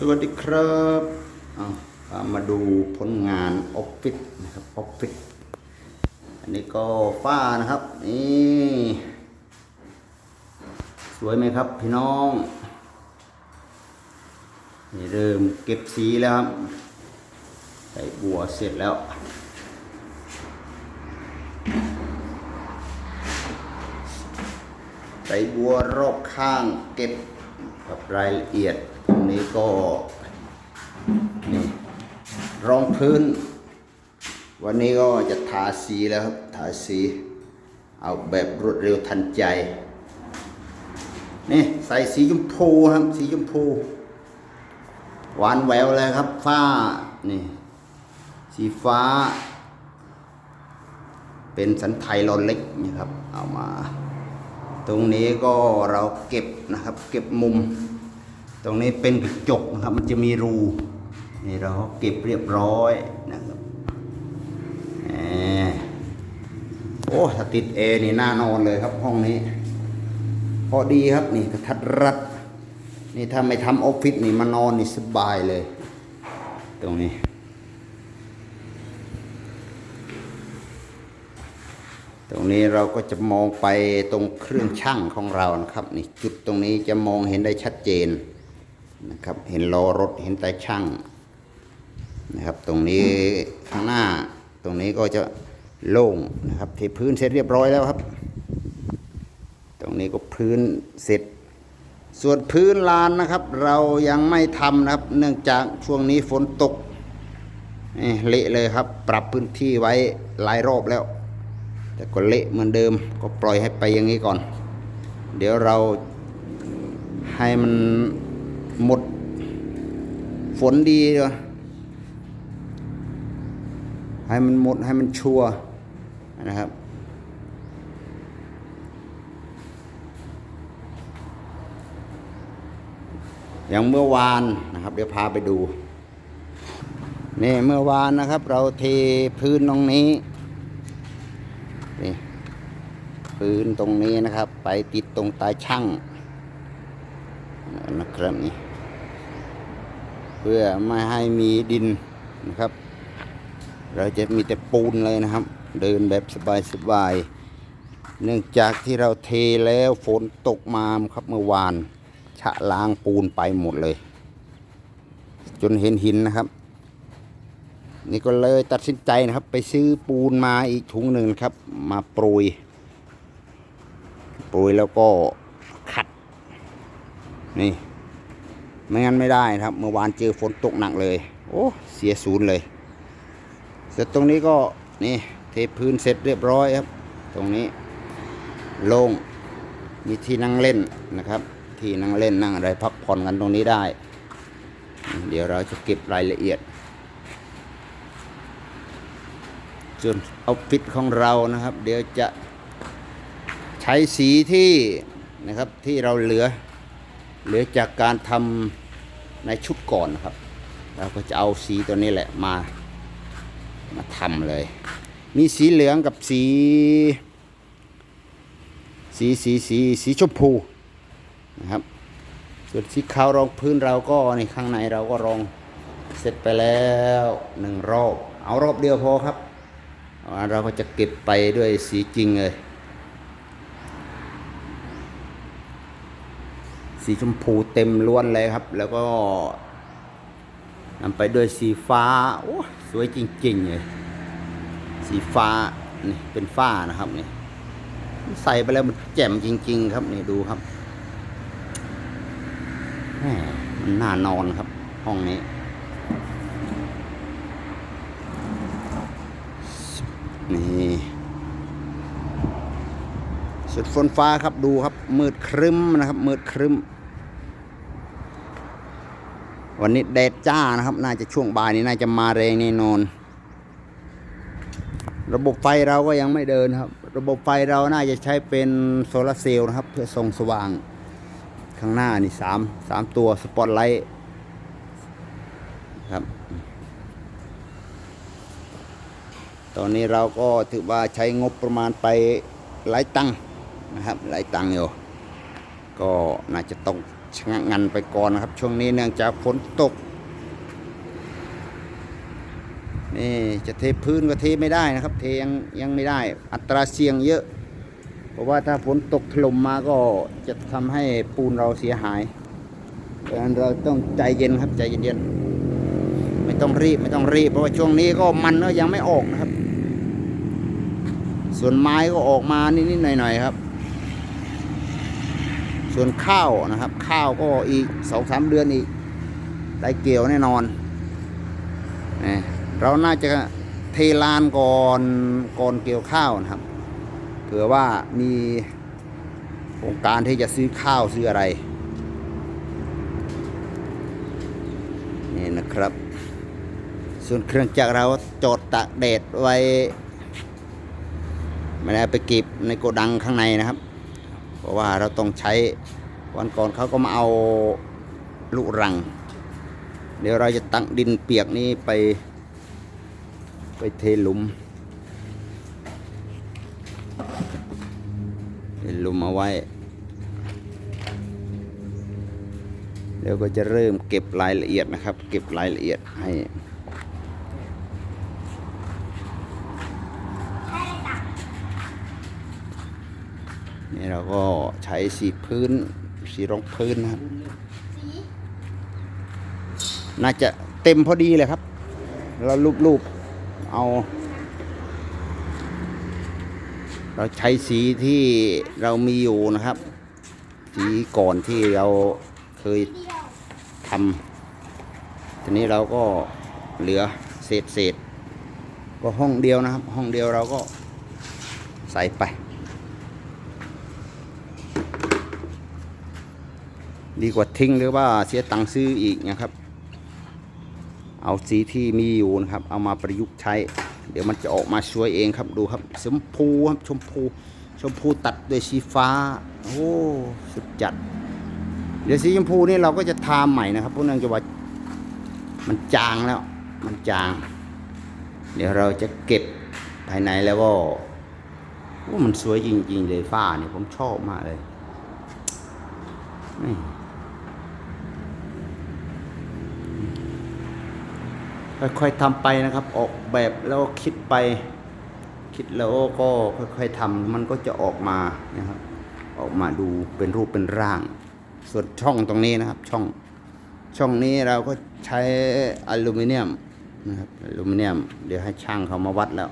สวัสดีครับเอาพามาดูผลงานออฟฟิศนะครับออฟฟิศอันนี้ก็ฝ้านะครับนี่สวยไหมครับพี่น้องนี่เริ่มเก็บสีแล้วครับใส่บัวเสร็จแล้วใส่บัวรอบข้างเก็บกับรายละเอียด นี้ก็นี่รองพื้น วันนี้ก็จะทาสีแล้วครับทาสีเอาแบบรวดเร็วทันใจ นี่ใส่สีชมพูครับ สีชมพู หวานแววเลยครับ ฟ้า นี่ สีฟ้า เป็นสันไทยรอนเล็กนี่ครับ เอามา ตรงนี้ก็เราเก็บนะครับ เก็บมุม ตรงนี้เป็นกระจกนะครับ มันจะมีรูนี่เราเก็บเรียบร้อยนะครับแหมโอ้ถ้าติดเอนี่น่านอนเลยครับห้องนี้ พอดีครับนี่กระทัดรัด นี่ถ้าไม่ทำออฟฟิศนี่มานอนนี่สบายเลย ตรงนี้ ตรงนี้เราก็จะมองไปตรงเครื่องช่างของเรานะครับ นี่จุดตรงนี้จะมองเห็นได้ชัดเจน นะครับ เห็นล้อรถเห็นแต่ช่างนะครับ ตรงนี้ข้างหน้าตรงนี้ก็จะโล่งนะครับเทพื้นเสร็จเรียบร้อยแล้วครับ ตรงนี้ก็พื้นเสร็จ ส่วนพื้นลานนะครับ เรายังไม่ทำนะครับ เนื่องจากช่วงนี้ฝนตกเละเลยครับ ปรับพื้นที่ไว้หลายรอบแล้ว แต่ก็เละเหมือนเดิมก็ปล่อยให้ไปอย่างนี้ก่อน เดี๋ยวเราให้มัน หมด ฝนดีเดี๋ยให้มันหมดให้มันชัวนะครับอย่างเมื่อวานนะครับ เดี๋ยวพาไปดู นี่เมื่อวานนะครับ เราเทพื้นตรงนี้นี่พื้นตรงนี้นะครับ ไปติดตรงตาช่างนะครับนี่ เพื่อไม่ให้มีดินนะครับ เราจะมีแต่ปูนเลยนะครับ เดินแบบสบายๆเนื่องจากที่เราเทแล้วฝนตกมาครับเมื่อวานชะล้างปูนไปหมดเลย จนเห็นหินนะครับ นี่ก็เลยตัดสินใจนะครับ ไปซื้อปูนมาอีกถุงหนึ่งครับ มาโปรยโปรยแล้วก็ขัดนี่ ไม่งั้นไม่ได้ครับ เมื่อวานเจอฝนตกหนักเลย โอ้เสียศูนย์เลย เสร็จตรงนี้ก็นี่เทพื้นเสร็จเรียบร้อยครับ ตรงนี้โล่งมีที่นั่งเล่นนะครับ ที่นั่งเล่นนั่งอะไรพักผ่อนกันตรงนี้ได้ เดี๋ยวเราจะเก็บรายละเอียดส่วนออฟฟิศของเรานะครับ เดี๋ยวจะใช้สีที่นะครับที่เราเหลือ หลือจากการทำในชุดก่อนนะครับ เราก็จะเอาสีตัวนี้แหละมามาทำเลย มีสีเหลืองกับสี สีสีสีสีชมพูนะครับ ส่วนสีขาวรองพื้นเราก็ในข้างในเราก็รองเสร็จไปแล้วหนึ่งรอบ เอารอบเดียวพอครับ เราก็จะเก็บไปด้วยสีจริงเลย สีชมพูเต็มล้วนเลยครับ แล้วก็นำไปด้วยสีฟ้าโอ้สวยจริงๆเลยสีฟ้านี่เป็นฟ้านะครับนี่ใส่ไปแล้วมันแจ่มจริง ๆ ครับนี่ดูครับแหมมันน่านอนครับ ห้องนี้นี่สุดฝนฟ้าครับดูครับ มืดครึ้มนะครับ มืดครึ้ม วันนี้แดดจ้านะครับ น่าจะช่วงบ่ายนี้น่าจะมาแรงแน่นอน ระบบไฟเราก็ยังไม่เดินครับ ระบบไฟเราน่าจะใช้เป็นโซลาเซลล์นะครับ เพื่อส่องสว่างข้างหน้านี่สามสามตัวสปอตไลท์ครับ ตอนนี้เราก็ถือว่าใช้งบประมาณไปหลายตังค์นะครับหลายตังค์อยู่ ก็น่าจะต้อง ชะงักงันไปก่อนนะครับ ช่วงนี้เนื่องจากฝนตก นี่จะเทพื้นก็เทไม่ได้นะครับ เทยังยังไม่ได้ อัตราเสี่ยงเยอะ เพราะว่าถ้าฝนตกถล่มมาก็จะทำให้ปูนเราเสียหายดังนั้นเราต้องใจเย็นครับใจเย็นๆไม่ต้องรีบไม่ต้องรีบ เพราะว่าช่วงนี้ก็มันก็ยังไม่ออกนะครับ ส่วนไม้ก็ออกมานิดๆหน่อยๆครับ ส่วนข้าวนะครับ ข้าวก็อีกสองสามเดือนอีกได้เกี่ยวแน่นอนนี่เราน่าจะเทลานก่อนก่อนเกี่ยวข้าวนะครับเผื่อว่ามีโครงการที่จะซื้อข้าวซื้ออะไรนี่นะครับ ส่วนเครื่องจักรเราจอดตากแดดไว้ ไม่ได้ไปเก็บในโกดังข้างในนะครับ เพราะว่าเราต้องใช้วันก่อนเขาก็มาเอาลูกรัง เดี๋ยวเราจะตั้งดินเปียกนี้ไป ไปเทหลุมเทหลุมเอาไว้เดี๋ยวก็จะเริ่มเก็บรายละเอียดนะครับ เก็บรายละเอียดให้ นี่เราก็ใช้สีพื้น สีรองพื้นนะครับ น่าจะเต็มพอดีเลยครับเราลูบๆเอา เราใช้สีที่เรามีอยู่นะครับ สีก่อนที่เราเคยทำทีนี้เราก็เหลือเศษเศษก็ห้องเดียวนะครับ ห้องเดียวเราก็ใส่ไป ดีกว่าทิ้งหรือว่าเสียตังค์ซื้ออีกนะครับ เอาสีที่มีอยู่นะครับ เอามาประยุกต์ใช้ เดี๋ยวมันจะออกมาสวยเองครับดูครับชมพูครับชมพู ชมพูตัดด้วยสีฟ้า โอ้สุดจัด เดี๋ยวสีชมพูนี่เราก็จะทาใหม่นะครับเพราะเนื่องจากว่ามันจางแล้ว มันจาง เดี๋ยวเราจะเก็บภายในแล้วก็โอ้มันสวยจริงๆเลยฝ้าเนี่ยผมชอบมากเลยนี่ ค่อยๆทำไปนะครับ ออกแบบแล้วคิดไป คิดแล้วก็ค่อยๆทำมันก็จะออกมานะครับ ออกมาดูเป็นรูปเป็นร่าง ส่วนช่องตรงนี้นะครับช่องช่องนี้เราก็ใช้อลูมิเนียมนะครับอลูมิเนียม เดี๋ยวให้ช่างเขามาวัดแล้ว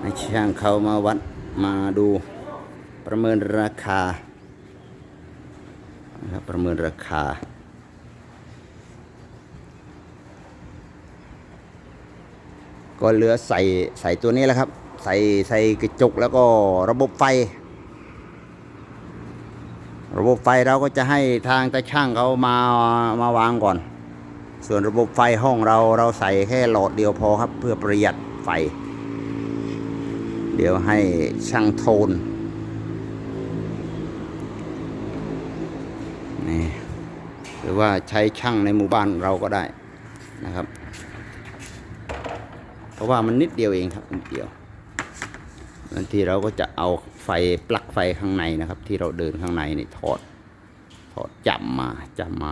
ให้ช่างเขามาวัดมาดูประเมินราคานะครับประเมินราคา ก็เหลือใส่ใส่ตัวนี้แหละครับ ใส่ใส่กระจกแล้วก็ระบบไฟ ระบบไฟเราก็จะให้ทางตาช่างเขามามาวางก่อน ส่วนระบบไฟห้องเราเราใส่แค่หลอดเดียวพอครับ เพื่อประหยัดไฟ เดี๋ยวให้ช่างโทนนี่หรือว่าใช้ช่างในหมู่บ้านเราก็ได้นะครับ เพราะว่ามันนิดเดียวเองครับนิดเดียวบางทีเราก็จะเอาไฟปลั๊กไฟข้างในนะครับ ที่เราเดินข้างในนี่ถอดถอดจับมาจับมา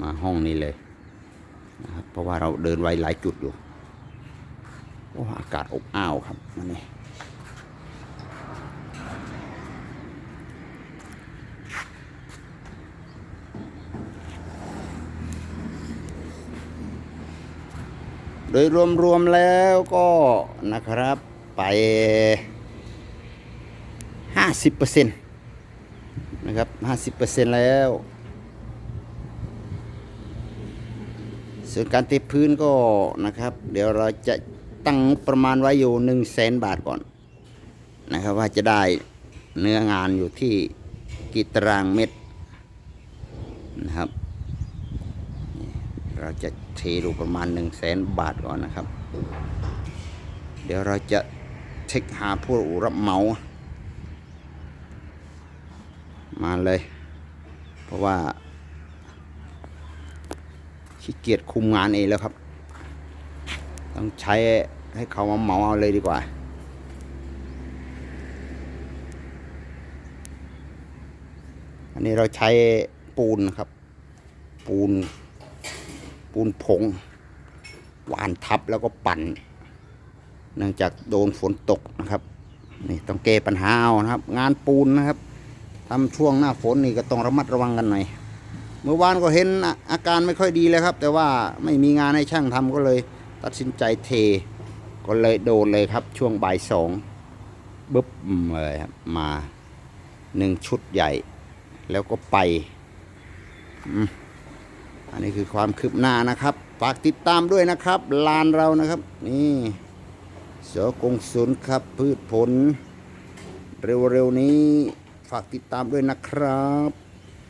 มาห้องนี้เลยนะครับเพราะว่าเราเดินไว้หลายจุดอยู่โอ้อากาศอบอ้าวครับนี่ ยรวมๆแล้วก็นะครับไป 50%นะครับ 50%แล้ว ส่วนการเทพื้นก็นะครับ เดี๋ยวเราจะตั้งประมาณไว้อยู่ 1 0 0 0 0แสนบาทก่อน นะครับว่าจะได้เนื้องานอยู่ที่กี่ตารางเมตรนะครับ เราจะเทดูประมาณ1 0 0 0 0แสนบาทก่อนนะครับ เดี๋ยวเราจะเช็คหาผู้รับเหมา มาเลย เพราะว่าขี้เกียจคุมงานเองแล้วครับ ต้องใช้ให้เขามาเหมาเอาเลยดีกว่าอันนี้เราใช้ปูนครับ ปูน ปูนผงหวานทับแล้วก็ปั่น เนื่องจากโดนฝนตกนะครับ นี่ต้องแก้ปัญหาเอานะครับ งานปูนนะครับทำช่วงหน้าฝนนี่ก็ต้องระมัดระวังกันหน่อย เมื่อวานก็เห็นอาการไม่ค่อยดีเลยครับ แต่ว่าไม่มีงานให้ช่างทำก็เลย ตัดสินใจเท ก็เลยโดนเลยครับ ช่วงบ่ายสองบึ๊บเลยครับมาหนึ่งชุดใหญ่ แล้วก็ไป อืม อันนี้คือความคืบหน้านะครับ ฝากติดตามด้วยนะครับ ลานเรานะครับ นี่เสือกงศุนครับ พืชผล เร็วๆนี้ฝากติดตามด้วยนะครับ